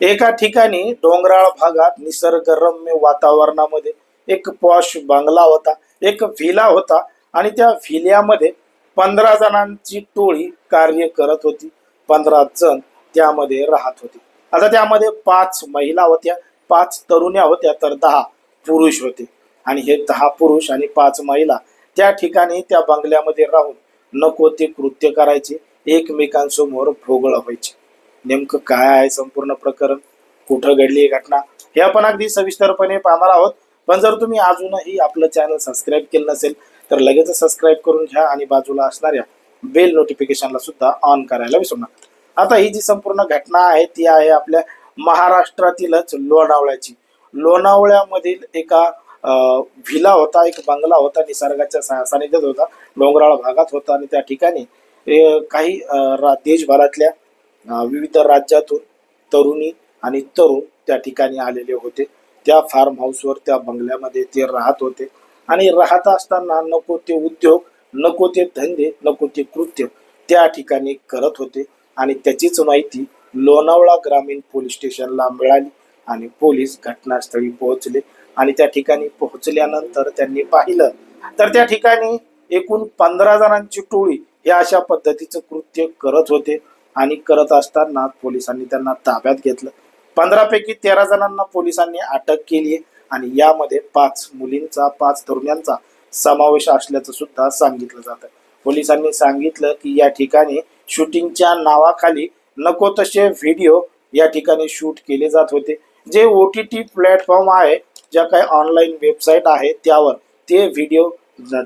एका ठिकाणी डोंगराळ भागात निसर्गरम्य वातावरणामध्ये एक पॉश बंगला होता एक व्हिला होता आणि त्या व्हिल्यामध्ये पंधरा जणांची टोळी कार्य करत होती पंधरा जण त्यामध्ये राहत होते. आता त्यामध्ये पाच महिला होत्या पाच तरुण्या होत्या तर दहा पुरुष होते. आणि हे दहा पुरुष आणि पाच महिला त्या ठिकाणी त्या बंगल्यामध्ये राहून नको ते कृत्य करायचे एकमेकांसमोर भोगळ व्हायचे. नेमकं काय आहे संपूर्ण प्रकरण? कुठं घडली ही घटना? हे आपण अगदी सविस्तरपणे पाहणार आहोत. पण जर तुम्ही अजूनही आपलं चॅनल सबस्क्राईब केलं नसेल तर लगेच सबस्क्राईब करून घ्या आणि बाजूला असणाऱ्या बेल नोटिफिकेशनला सुद्धा ऑन करायला विसरू नका. आता ही जी संपूर्ण घटना आहे ती आहे आपल्या महाराष्ट्रातीलच लोणावळ्याची. लोणावळ्यामधील एका व्हिला होता एक बंगला होता निसर्गाच्या सानिध्यात होता डोंगराळ भागात होता. आणि त्या ठिकाणी काही देशभरातल्या विविध राज्यातून तरुणी आणि तरुण त्या ठिकाणी आलेले होते. त्या फार्म हाऊसवर त्या बंगल्यामध्ये ते राहत होते. आणि राहत असताना नको ते उद्योग नको ते धंदे नको ते कृत्य त्या ठिकाणी करत होते. आणि त्याचीच माहिती लोणावळा ग्रामीण पोलीस स्टेशनला मिळाली आणि पोलीस घटनास्थळी पोहोचले. आणि त्या ठिकाणी पोहोचल्यानंतर त्यांनी पाहिलं तर त्या ठिकाणी एकूण पंधरा जणांची टोळी हे अशा पद्धतीचं कृत्य करत होते. आणि करत असताना पोलिसांनी त्यांना ताब्यात घेतलं. पंधरापैकी तेरा जणांना पोलिसांनी अटक केली आहे आणि यामध्ये पाच मुलींचा पाच तरुणांचा समावेश असल्याचं सुद्धा सांगितलं जातं. पोलिसांनी सांगितलं की या ठिकाणी शूटिंगच्या नावाखाली नको तसे व्हिडिओ या ठिकाणी शूट केले जात होते. जे ओ टी टी प्लॅटफॉर्म आहे ज्या काही ऑनलाईन वेबसाईट आहे त्यावर ते व्हिडिओ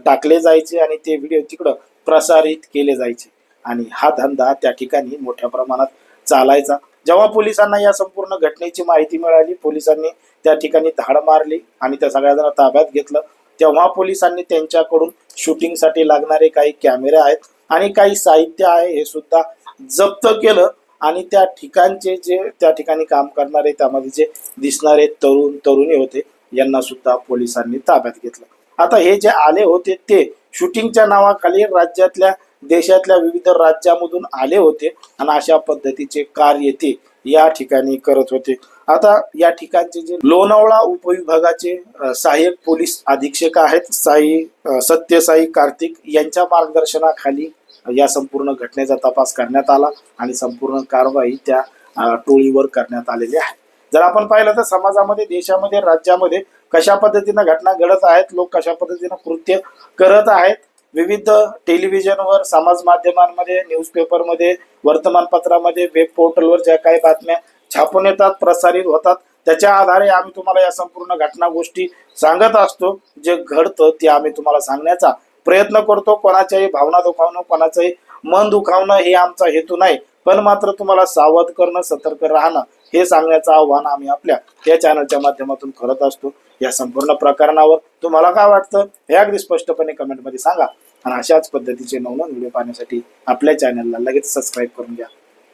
टाकले जायचे आणि ते व्हिडिओ तिकडं प्रसारित केले जायचे. आणि हा धंदा त्या ठिकाणी मोठ्या प्रमाणात चालायचा. जेव्हा पोलिसांना या संपूर्ण घटनेची माहिती मिळाली पोलिसांनी त्या ठिकाणी धाड मारली आणि त्या सगळ्या ताब्यात घेतलं तेव्हा पोलिसांनी त्यांच्याकडून शूटिंगसाठी लागणारे काही कॅमेरे आहेत आणि काही साहित्य आहे हे सुद्धा जप्त केलं आणि त्या ठिकाणचे जे त्या ठिकाणी काम करणारे त्यामध्ये जे दिसणारे तरुण तरुणी होते यांना सुद्धा पोलिसांनी ताब्यात घेतलं. आता हे जे आले होते ते शूटिंगच्या नावाखाली राज्यातल्या देशातल्या विविध राज्यामधून आले होते आणि अशा पद्धतीचे कार्य ते या ठिकाणी करत होते. आता या ठिकाणचे जे लोणावळा उपविभागाचे सहाय्यक पोलीस अधीक्षक आहेत साई सत्यसाई कार्तिक यांच्या मार्गदर्शनाखाली या संपूर्ण घटनेचा तपास करण्यात आला आणि संपूर्ण कारवाई त्या टोळीवर करण्यात आलेली आहे. जर आपण पाहिलं तर समाजामध्ये देशामध्ये राज्यामध्ये कशा पद्धतीनं घटना घडत आहेत लोक कशा पद्धतीनं कृत्य करत आहेत विविध टेलिव्हिजनवर समाज माध्यमांमध्ये न्यूजपेपरमध्ये वर्तमानपत्रामध्ये वेब पोर्टलवर ज्या काही बातम्या छापून येतात प्रसारित होतात त्याच्या आधारे आम्ही तुम्हाला या संपूर्ण घटना गोष्टी सांगत असतो. जे घडतं ते आम्ही तुम्हाला सांगण्याचा प्रयत्न करतो. कोणाच्याही भावना दुखावणं कोणाचंही मन दुखावणं हे आमचा हेतू नाही. पण मात्र तुम्हाला सावध करणं सतर्क राहणं हे सांगण्याचं आव्हान आम्ही आपल्या या चॅनलच्या माध्यमातून करत असतो. या संपूर्ण प्रकरणावर तुम्हाला काय वाटतं? हे अगदी स्पष्टपणे कमेंटमध्ये सांगा. आणि अशाच पद्धतीचे नवनवीन व्हिडिओ पाहण्यासाठी आपल्या चॅनलला लगेच सबस्क्राईब करून घ्या.